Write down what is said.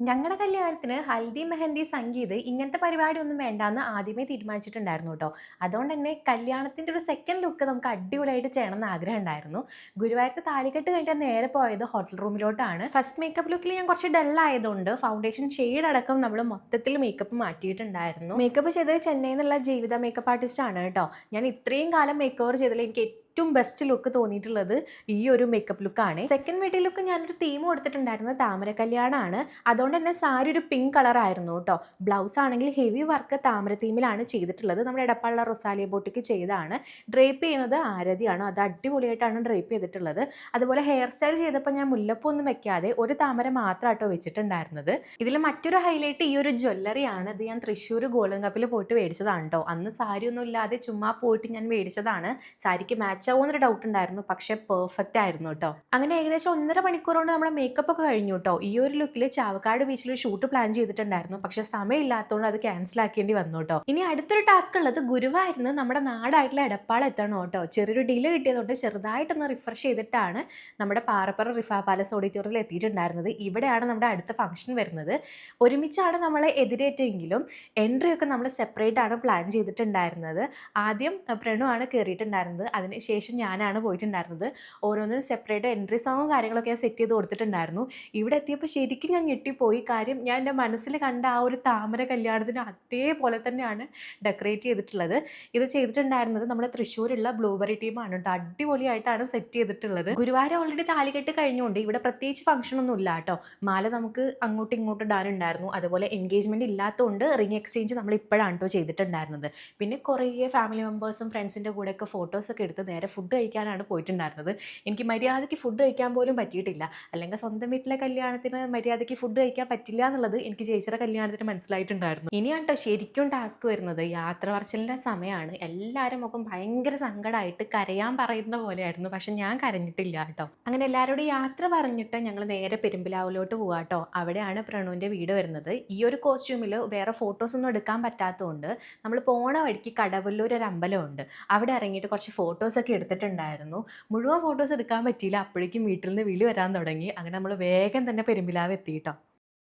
ഞങ്ങളുടെ കല്യാണത്തിന് ഹൽദി മെഹന്തി സംഗീത് ഇങ്ങനത്തെ പരിപാടി ഒന്നും വേണ്ടാന്ന് ആദ്യമേ തീരുമാനിച്ചിട്ടുണ്ടായിരുന്നു കേട്ടോ അതുകൊണ്ട് തന്നെ കല്യാണത്തിന്റെ ഒരു സെക്കൻഡ് ലുക്ക് നമുക്ക് അടിപൊളിയായിട്ട് ചെയ്യണം എന്ന് ആഗ്രഹം ഉണ്ടായിരുന്നു ഗുരുവായൂരത്തെ താലികെട്ട് കഴിഞ്ഞാൽ നേരെ പോയത് ഹോട്ടൽ റൂമിലോട്ടാണ് ഫസ്റ്റ് മേക്കപ്പ് ലുക്കിൽ ഞാൻ കുറച്ച് ഡൾ ആയതുകൊണ്ട് ഫൗണ്ടേഷൻ ഷെയ്ഡ് അടക്കം നമ്മൾ മൊത്തത്തിൽ മേക്കപ്പ് മാറ്റിയിട്ടുണ്ടായിരുന്നു. മേക്കപ്പ് ചെയ്തത് ചെന്നൈയിൽ നിന്നുള്ള ജീവിത മേക്കപ്പ് ആർട്ടിസ്റ്റ് ആണ് കേട്ടോ ഞാൻ ഇത്രയും കാലം മേക്കവർ ചെയ്തതിൽ എനിക്ക് ഏറ്റവും ബെസ്റ്റ് ലുക്ക് തോന്നിയിട്ടുള്ളത് ഈ ഒരു മേക്കപ്പ് ലുക്കാണ് സെക്കൻഡ് വീഡിയോ ലുക്ക് ഞാനൊരു തീം കൊടുത്തിട്ടുണ്ടായിരുന്നത് താമര കല്യാണമാണ് അതുകൊണ്ട് തന്നെ സാരി ഒരു പിങ്ക് കളർ ആയിരുന്നു കേട്ടോ. ബ്ലൗസ് ആണെങ്കിൽ ഹെവി വർക്ക് താമര തീമിലാണ് ചെയ്തിട്ടുള്ളത്. നമ്മുടെ ഇടപ്പള്ള റൊസാലിയ ബോട്ടിക്ക് ചെയ്താണ് ഡ്രേപ്പ് ചെയ്യുന്നത് ആരതിയാണ്. അത് അടിപൊളിയായിട്ടാണ് ഡ്രേപ്പ് ചെയ്തിട്ടുള്ളത്. അതുപോലെ ഹെയർ സ്റ്റൈൽ ചെയ്തപ്പോൾ ഞാൻ മുല്ലപ്പൂ ഒന്നും വെക്കാതെ ഒരു താമര മാത്രമാട്ടോ വെച്ചിട്ടുണ്ടായിരുന്നത്. ഇതിൽ മറ്റൊരു ഹൈലൈറ്റ് ഈ ഒരു ജ്വല്ലറിയാണ് ഇത് ഞാൻ തൃശ്ശൂർ ഗോൾഡൻ കപ്പിൽ പോയിട്ട് മേടിച്ചതാണ് കേട്ടോ. അന്ന് സാരി ഒന്നും ഇല്ലാതെ ചുമ്മാ പോയിട്ട് ഞാൻ മേടിച്ചതാണ്. സാരിക്ക് മാച്ച് ആവുമെന്നൊരു ഡൗട്ട് ഉണ്ടായിരുന്നു. പക്ഷേ പെർഫെക്റ്റ് ആയിരുന്നു കേട്ടോ അങ്ങനെ ഏകദേശം ഒന്നര മണിക്കൂർ കൊണ്ട് നമ്മുടെ മേക്കപ്പ് ഒക്കെ കഴിഞ്ഞു കേട്ടോ ഈ ഒരു ലുക്കിൽ ചാവക്കാട് ബീച്ചിൽ ഒരു ഷൂട്ട് പ്ലാൻ ചെയ്തിട്ടുണ്ടായിരുന്നു. പക്ഷെ സമയമില്ലാത്തതുകൊണ്ട് അത് ക്യാൻസൽ ആക്കേണ്ടി വന്നു കേട്ടോ ഇനി അടുത്തൊരു ടാസ്ക് ഉള്ളത് ഗുരുവായിരുന്നു നമ്മുടെ നാടായിട്ടുള്ള എടപ്പാൾ എത്തണം കേട്ടോ ചെറിയൊരു ഡിലേ കിട്ടിയതുകൊണ്ട് ചെറുതായിട്ടൊന്ന് റിഫ്രഷ് ചെയ്തിട്ടാണ് നമ്മുടെ പാറപ്പറ റിഫ പാലസ് ഓഡിറ്റോറിയത്തിൽ എത്തിയിട്ടുണ്ടായിരുന്നത്. ഇവിടെയാണ് നമ്മുടെ അടുത്ത ഫംഗ്ഷൻ വരുന്നത്. ഒരുമിച്ചാണ് നമ്മളെ എതിരേറ്റെങ്കിലും എൻട്രി ഒക്കെ നമ്മൾ സെപ്പറേറ്റ് ആണ് പ്ലാൻ ചെയ്തിട്ടുണ്ടായിരുന്നത്. ആദ്യം പ്രണു ആണ് കയറിയിട്ടുണ്ടായിരുന്നത് അതിന് ശേഷം ഞാനാണ് പോയിട്ടുണ്ടായിരുന്നത്. ഓരോന്നിനും സെപ്പറേറ്റ് എൻട്രി സോങ്ങും കാര്യങ്ങളൊക്കെ ഞാൻ സെറ്റ് ചെയ്ത് കൊടുത്തിട്ടുണ്ടായിരുന്നു. ഇവിടെ എത്തിയപ്പോൾ ശരിക്കും ഞാൻ ഞെട്ടിപ്പോയി. കാര്യം ഞാൻ എന്റെ മനസ്സിൽ കണ്ട ആ ഒരു താമര കല്യാണത്തിന് അതേപോലെ തന്നെയാണ് ഡെക്കറേറ്റ് ചെയ്തിട്ടുള്ളത്. ഇത് ചെയ്തിട്ടുണ്ടായിരുന്നത് നമ്മുടെ തൃശ്ശൂരുള്ള ബ്ലൂബെറി ടീമാണ് കേട്ടോ. അടിപൊളിയായിട്ടാണ് സെറ്റ് ചെയ്തിട്ടുള്ളത്. ഗുരുവായൂർ ഓൾറെഡി താലികെട്ട് കഴിഞ്ഞുകൊണ്ട് ഇവിടെ പ്രത്യേകിച്ച് ഫംഗ്ഷൻ ഒന്നും ഇല്ല കേട്ടോ. മാല നമുക്ക് അങ്ങോട്ടും ഇങ്ങോട്ടും ഇടാനുണ്ടായിരുന്നു. അതുപോലെ എൻഗേജ്മെന്റ് ഇല്ലാത്തതുകൊണ്ട് റിംഗ് എക്സ്ചേഞ്ച് നമ്മൾ ഇപ്പോഴാണ് കേട്ടോ ചെയ്തിട്ടുണ്ടായിരുന്നത്. പിന്നെ കുറേ ഫാമിലി മെമ്പേഴ്സും ഫ്രണ്ട്സിന്റെ കൂടെയൊക്കെ ഫോട്ടോസൊക്കെ എടുത്ത് നേരെ ഫുഡ് കഴിക്കാനാണ് പോയിട്ടുണ്ടായിരുന്നത്. എനിക്ക് മര്യാദയ്ക്ക് ഫുഡ് കഴിക്കാൻ പോലും പറ്റിയിട്ടില്ല. അല്ലെങ്കിൽ സ്വന്തം വീട്ടിലെ കല്യാണത്തിന് മര്യാദയ്ക്ക് ഫുഡ് കഴിക്കാൻ പറ്റില്ല എന്നുള്ളത് എനിക്ക് ചേച്ചിയുടെ കല്യാണത്തിന് മനസ്സിലായിട്ടുണ്ടായിരുന്നു. ഇനിയാണ് കേട്ടോ ശരിക്കും ടാസ്ക് വരുന്നത് യാത്ര പറച്ചിലിന്റെ സമയമാണ്. എല്ലാവരും മുഖം ഭയങ്കര സങ്കടമായിട്ട് കരയാൻ പറയുന്ന പോലെയായിരുന്നു. പക്ഷെ ഞാൻ കരഞ്ഞിട്ടില്ല കേട്ടോ. അങ്ങനെ എല്ലാവരോടും യാത്ര പറഞ്ഞിട്ട് ഞങ്ങൾ നേരെ പെരുമ്പിലാവിലോട്ട് പോവാ കേട്ടോ. അവിടെയാണ് പ്രണുവിന്റെ വീട് വരുന്നത്. ഈ ഒരു കോസ്റ്റ്യൂമിൽ വേറെ ഫോട്ടോസൊന്നും എടുക്കാൻ പറ്റാത്തതുകൊണ്ട് നമ്മൾ പോണ വഴിക്ക് കടവല്ലൂർ ഒരു അമ്പലമുണ്ട്. അവിടെ ഇറങ്ങിയിട്ട് കുറച്ച് ഫോട്ടോസൊക്കെ എടുത്തിട്ടുണ്ടായിരുന്നു. മുഴുവൻ ഫോട്ടോസ് എടുക്കാൻ പറ്റിയില്ല. അപ്പോഴേക്കും വീട്ടിൽ നിന്ന് വിളി വരാൻ തുടങ്ങി. അങ്ങനെ നമ്മൾ വേഗം തന്നെ പെരുമ്പിലാവ് എത്തി കേട്ടോ